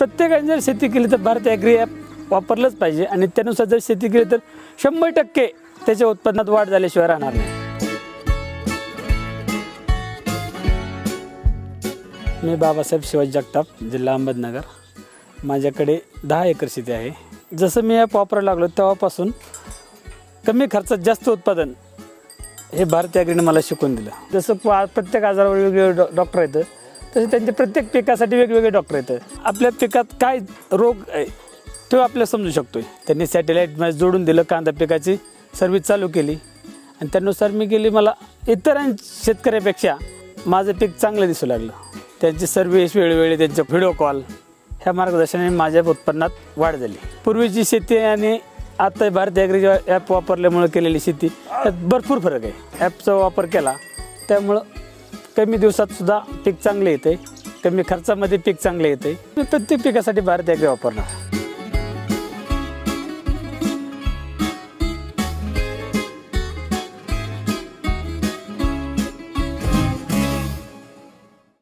प्रत्येकाने जर शेती केली तर भारत ॲग्री ॲप वापरलंच पाहिजे आणि त्यानुसार जर शेती केली तर शंभर टक्के त्याच्या उत्पन्नात वाढ झाल्याशिवाय राहणार नाही. मी बाबासाहेब शिवाजी जगताप जिल्हा अहमदनगर. माझ्याकडे दहा एकर शेती आहे. जसं मी ॲप वापरायला लागलो तेव्हापासून कमी खर्चात जास्त उत्पादन हे भारतीय ॲग्रीने मला शिकवून दिलं. जसं पा- प्रत्येक आजारावर वेगवेगळे डॉ डॉक्टर आहेत. तसे त्यांच्या प्रत्येक पिकासाठी वेगवेगळे डॉक्टर येतात आपल्या पिकात काय रोग आहे तो आपल्याला समजू शकतोय. त्यांनी सॅटेलाईट मॅच जोडून दिलं कांदा पिकाची सर्व्हिस चालू केली. आणि त्यानुसार मी गेली मला इतर शेतकऱ्यापेक्षा माझं पीक चांगलं दिसू लागलं. त्यांची सर्व्हिस वेळोवेळी त्यांचे व्हिडिओ कॉल ह्या मार्गदर्शनाने माझ्या उत्पन्नात वाढ झाली. पूर्वीची शेती आणि आता भारत ॲग्री ॲप वापरल्यामुळे केलेली शेती यात भरपूर फरक आहे. ॲपचा वापर केला त्यामुळं कमी दिवसात सुद्धा पीक चांगले येते. कमी खर्चामध्ये पीक चांगले येते. मी प्रत्येक पिकासाठी भारत ॲग्री वापरणार.